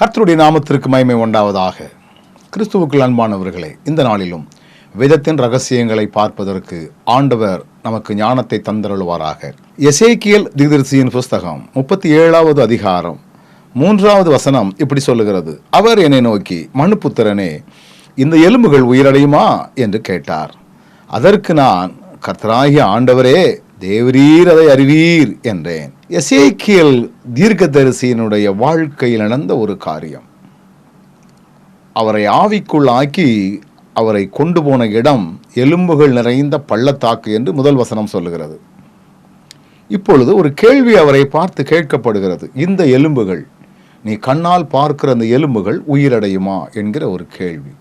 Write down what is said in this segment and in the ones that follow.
கர்த்தருடைய நாமத்திற்கு மயமை உண்டாவதாக. கிறிஸ்துவுக்குள் அன்பானவர்களே இந்த நாளிலும் விதத்தின் ரகசியங்களை பார்ப்பதற்கு ஆண்டவர் நமக்கு ஞானத்தை தந்தருள்வாராக. எசேக்கியல் திகதரிசியின் புஸ்தகம் முப்பத்தி ஏழாவது அதிகாரம் மூன்றாவது வசனம் இப்படி சொல்லுகிறது. அவர் என்னை நோக்கி மனுப்புத்திரனே இந்த எலும்புகள் உயிரடையுமா? என்று கேட்டார். அதற்கு நான் கர்த்தராகிய ஆண்டவரே தேவரீர் அதை அறிவீர் என்றேன். எசேக்கியல் தீர்க்கதரிசியினுடைய வாழ்க்கையில் நடந்த ஒரு காரியம். அவரை ஆவிக்குள் ஆக்கி அவரை கொண்டு போன இடம் எலும்புகள் நிறைந்த பள்ளத்தாக்கு என்று முதல் வசனம் சொல்லுகிறது. இப்பொழுது ஒரு கேள்வி அவரை பார்த்து கேட்கப்படுகிறது. இந்த எலும்புகள் நீ கண்ணால் பார்க்கிற அந்த எலும்புகள் உயிரடையுமா? என்கிற ஒரு கேள்வி.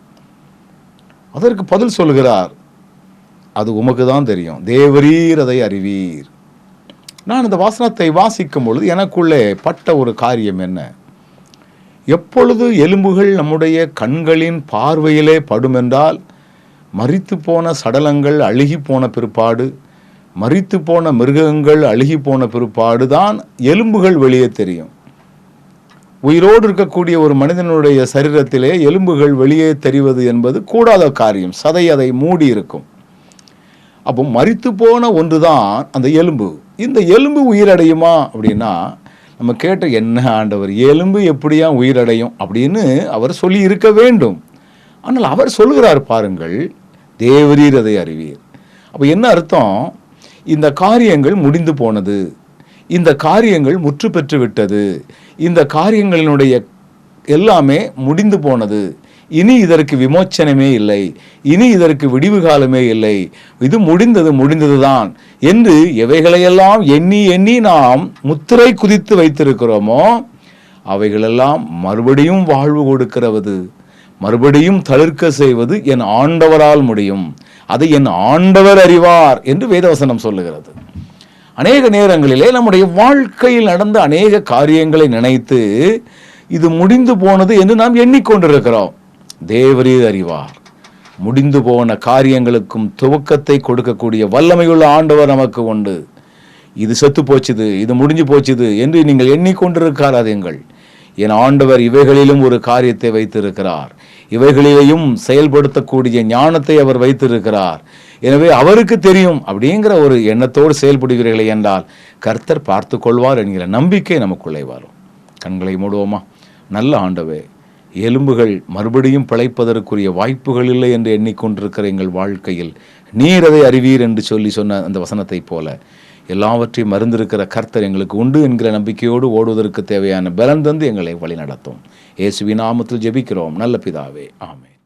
அதற்கு பதில் சொல்கிறார் அது உமக்கு தான் தெரியும். தேவரீர் அதை அறிவீர். நான் இந்த வாசனத்தை வாசிக்கும் பொழுது எனக்குள்ளே பட்ட ஒரு காரியம் என்ன? எப்பொழுது எலும்புகள் நம்முடைய கண்களின் பார்வையிலே படுமென்றால் மறித்து போன சடலங்கள் அழுகி போன பிற்பாடு மறித்து போன மிருகங்கள் அழுகி போன பிற்பாடு தான் எலும்புகள் வெளியே தெரியும். உயிரோடு இருக்கக்கூடிய ஒரு மனிதனுடைய சரீரத்திலே எலும்புகள் வெளியே தெரிவது என்பது கூடாத காரியம். சதை அதை மூடி இருக்கும் அப்போ மறித்து போன ஒன்று தான் அந்த எலும்பு. இந்த எலும்பு உயிரடையுமா அப்படின்னா நம்ம கேட்ட என்ன ஆண்டவர் எலும்பு எப்படியா உயிரடையும் அப்படின்னு அவர் சொல்லி இருக்க வேண்டும். ஆனால் அவர் சொல்கிறார் பாருங்கள் தேவரீர் அதை அறிவீர். அப்போ என்ன அர்த்தம்? இந்த காரியங்கள் முடிந்து போனது இந்த காரியங்கள் முற்று பெற்று விட்டது இந்த காரியங்களினுடைய எல்லாமே முடிந்து போனது இனி இதற்கு விமோச்சனமே இல்லை. இனி இதற்கு விடிவு காலமே இல்லை. இது முடிந்தது முடிந்ததுதான். என்று எவைகளையெல்லாம் எண்ணி எண்ணி நாம் முத்திரை குதித்து வைத்திருக்கிறோமோ அவைகளெல்லாம் மறுபடியும் வாழ்வு கொடுக்கிறது மறுபடியும் தளிர்க்க செய்வது என் ஆண்டவரால் முடியும். அதை என் ஆண்டவர் அறிவார் என்று வேதவசனம் சொல்லுகிறது. அநேக நேரங்களிலே நம்முடைய வாழ்க்கையில் நடந்த அநேக காரியங்களை நினைத்து இது முடிந்து போனது என்று நாம் எண்ணிக்கொண்டிருக்கிறோம். தேவரீர் அறிவார். முடிந்து போன காரியங்களுக்கும் துவக்கத்தை கொடுக்கக்கூடிய வல்லமையுள்ள ஆண்டவர் நமக்கு உண்டு. இது செத்து போச்சுது இது முடிஞ்சு போச்சுது என்று நீங்கள் எண்ணிக்கொண்டிருக்காதீங்கள் என் ஆண்டவர் இவைகளிலும் ஒரு காரியத்தை வைத்திருக்கிறார். இவைகளிலேயும் செயல்படுத்தக்கூடிய ஞானத்தை அவர் வைத்திருக்கிறார். எனவே அவருக்கு தெரியும் அப்படிங்கிற ஒரு எண்ணத்தோடு செயல்படுகிறீர்களே என்றால் கர்த்தர் பார்த்து கொள்வார் என்கிற நம்பிக்கை நமக்குள்ளே வரும். கண்களை மூடுவோமா? நல்ல ஆண்டவே எலும்புகள் மறுபடியும் பிழைப்பதற்குரிய வாய்ப்புகள் இல்லை என்று எண்ணிக்கொண்டிருக்கிற எங்கள் வாழ்க்கையில். நீர் அதை அறிவீர் என்று சொல்லி சொன்ன அந்த வசனத்தைப் போல எல்லாவற்றையும் மருந்திருக்கிற கர்த்தர் எங்களுக்கு உண்டு என்கிற நம்பிக்கையோடு ஓடுவதற்கு தேவையான பலன் தந்து எங்களை வழிநடத்தும். இயேசுவின் நாமத்தில் ஜெபிக்கிறோம். நல்ல பிதாவே. ஆமே